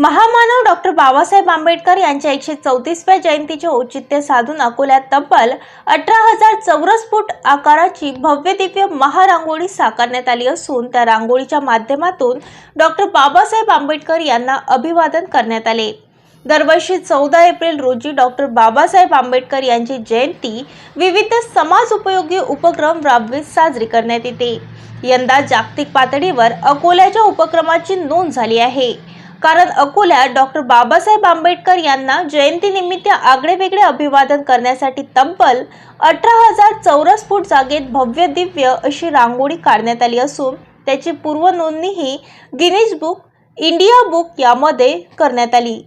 महामानव डॉक्टर बाबासाहेब आंबेडकर यांच्या एकशे चौतीसव्या जयंतीचे औचित्य साधून अकोल्यात तब्बल अठरा हजार चौरस फूट आकाराची भव्य दिव्य महारांगोळी साकारण्यात आली असून त्या रांगोळीच्या माध्यमातून डॉक्टर बाबासाहेब आंबेडकर यांना अभिवादन करण्यात आले. दरवर्षी चौदा एप्रिल रोजी डॉक्टर बाबासाहेब आंबेडकर यांची जयंती विविध समाज उपयोगी उपक्रम राबवीत साजरी करण्यात येते. यंदा जागतिक पातळीवर अकोल्याच्या उपक्रमाची नोंद झाली आहे. कारण अकोल्यात डॉक्टर बाबासाहेब आंबेडकर यांना जयंतीनिमित्त आगळेवेगळे अभिवादन करण्यासाठी तब्बल अठरा हजार चौरस फूट जागेत भव्य दिव्य अशी रांगोळी काढण्यात आली असून त्याची पूर्वनोंदणीही गिनीज बुक इंडिया बुक यामध्ये करण्यात आली.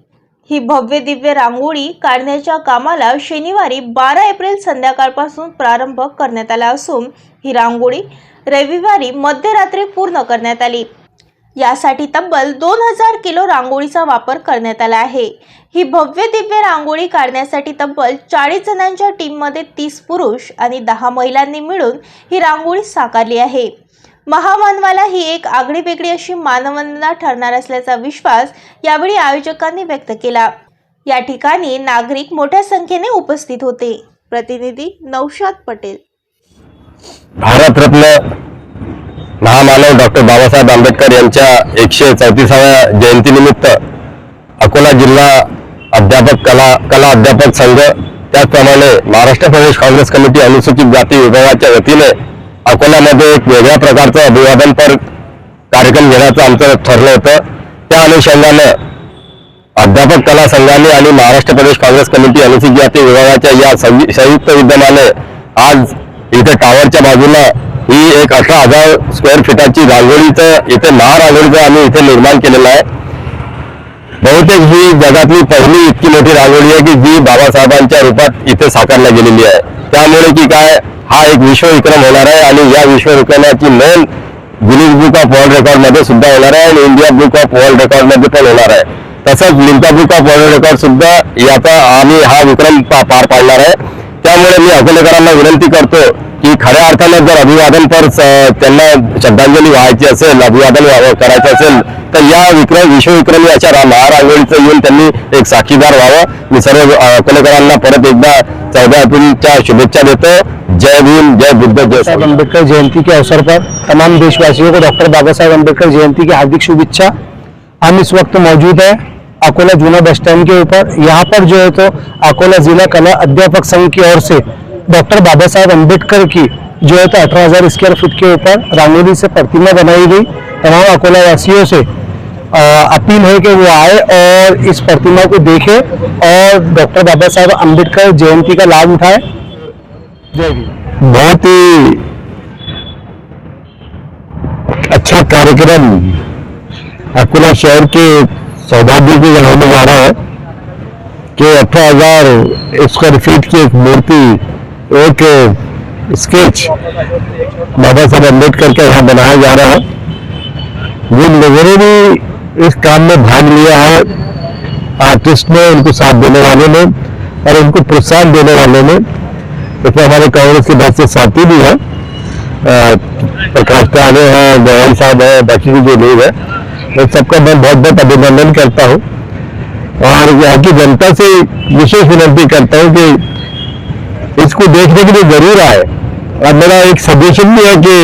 ही भव्य दिव्य रांगोळी काढण्याच्या कामाला शनिवारी बारा एप्रिल संध्याकाळपासून प्रारंभ करण्यात आला असून ही रांगोळी रविवारी मध्यरात्री पूर्ण करण्यात आली. यासाठी तब्बल दोन हजार किलो रांगोळीचा वापर करण्यात आला आहे. ही भव्य दिव्य रांगोळी काढण्यासाठी तब्बल चाळीस जणांच्या टीममध्ये तीस पुरुष आणि दहा महिलांनी मिळून ही रांगोळी साकारली आहे. महामानवाला ही एक आगळीवेगळी अशी मानवंदना ठरणार असल्याचा विश्वास यावेळी आयोजकांनी व्यक्त केला. या ठिकाणी नागरिक मोठ्या संख्येने उपस्थित होते. प्रतिनिधी नौशाद पटेल. भारतरत्न महामानव डॉक्टर बाबासाहेब आंबेडकर यांच्या एकशे चौतीसाव्या जयंतीनिमित्त अकोला जिल्हा अध्यापक कला कला अध्यापक संघ त्याचप्रमाणे महाराष्ट्र प्रदेश काँग्रेस कमिटी अनुसूचित जाती विभागाच्या वतीने अकोल्यामध्ये एक वेगळ्या प्रकारचं अभिवादनपर कार्यक्रम घेण्याचं आमचं ठरलं होतं. त्या अनुषंगानं अध्यापक कला संघाने आणि महाराष्ट्र प्रदेश काँग्रेस कमिटी अनुसूचित जाती विभागाच्या या संयुक्त विद्यमाने आज इथे टावरच्या बाजूला ही एक अठरा हजार स्क्वेअर फीटाची रांगोळीचं इथे महारांगोळीचं आम्ही इथे निर्माण केलेलं आहे. बहुतेक ही जगातली पहिली इतकी मोठी रांगोळी आहे की जी बाबासाहेबांच्या रूपात इथे साकारल्या गेलेली आहे. त्यामुळे की काय हा एक विश्वविक्रम होणार आहे आणि या विश्वविक्रमाची नोंद गिनीज बुक ऑफ वर्ल्ड रेकॉर्डमध्ये सुद्धा होणार आहे आणि इंडिया बुक ऑफ वर्ल्ड रेकॉर्डमध्ये पण होणार आहे. तसंच Limca book of world record सुद्धा याचा आम्ही हा विक्रम पार पाडणार आहे. त्यामुळे मी अकोलेकरांना विनंती करतो की खऱ्या अर्थानं जर अभिवादन पर स- त्यांना श्रद्धांजली व्हायची असेल अभिवादन करायचं असेल तर या विक्रम विश्वविक्रमी अशा महारांगोळीचं येऊन त्यांनी एक साक्षीदार व्हावं. मी सर्व अकोलेकरांना परत एकदा चौदा एप्रिलच्या शुभेच्छा देतो. जय भीम जय बुद्ध जय साहब. अम्बेडकर जयंती के अवसर पर तमाम देशवासियों को डॉक्टर बाबा साहेब अम्बेडकर जयंती की हार्दिक शुभेच्छा। हम इस वक्त मौजूद है। अकोला जूना बस स्टैंड के ऊपर। यहाँ पर जो है तो अकोला जिला कला अध्यापक संघ की or say doctor Baba Saheb Ambedkar की जो है तो अठारह हज़ार स्क्वायर फीट के ऊपर रांगोली से प्रतिमा बनाई गई। तमाम अकोला वासियों से अपील है कि वो आए और इस प्रतिमा को देखें और डॉक्टर बाबा साहेब अंबेडकर जयंती का लाभ उठाए। जय बहुत ही अच्छा कार्यक्रम अकोला शहर के सौभाग्य को जनाने जा रहा है कि अठारह हज़ार स्क्वायर फीट की एक मूर्ति एक स्केच बाबा साहब अंबेडकर का यहाँ बनाया जा रहा है जिन लोगों ने भी इस काम में भाग लिया है आर्टिस्ट ने उनको साथ देने वाले ने और उनको प्रोत्साहन देने वाले ने इसमें हमारे कांग्रेस के बहुत से साथी भी हैं अ, प्रकाश टाने हैं गौरव साहब हैं बाकी भी जो लोग हैं सबका मैं बहुत बहुत अभिनंदन करता हूँ। और यहाँ की जनता से विशेष विनंती करता हूँ कि इसको देखने के लिए जरूर आए। और मेरा एक सजेशन भी है कि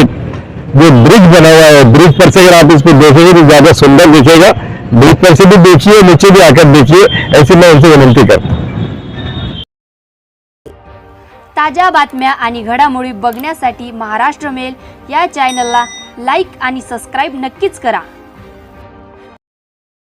जो ब्रिज बना हुआ है ब्रिज पर से अगर आप इसको देखेंगे तो ज्यादा सुंदर दिखेगा। ब्रिज पर से भी देखिए नीचे भी आकर देखिए ऐसी मैं उनसे विनंती करता हूँ। ताज्या बातम्या आणि घडामोडी बघण्यासाठी महाराष्ट्र मेल या चॅनलला लाईक आणि सबस्क्राईब नक्कीच करा.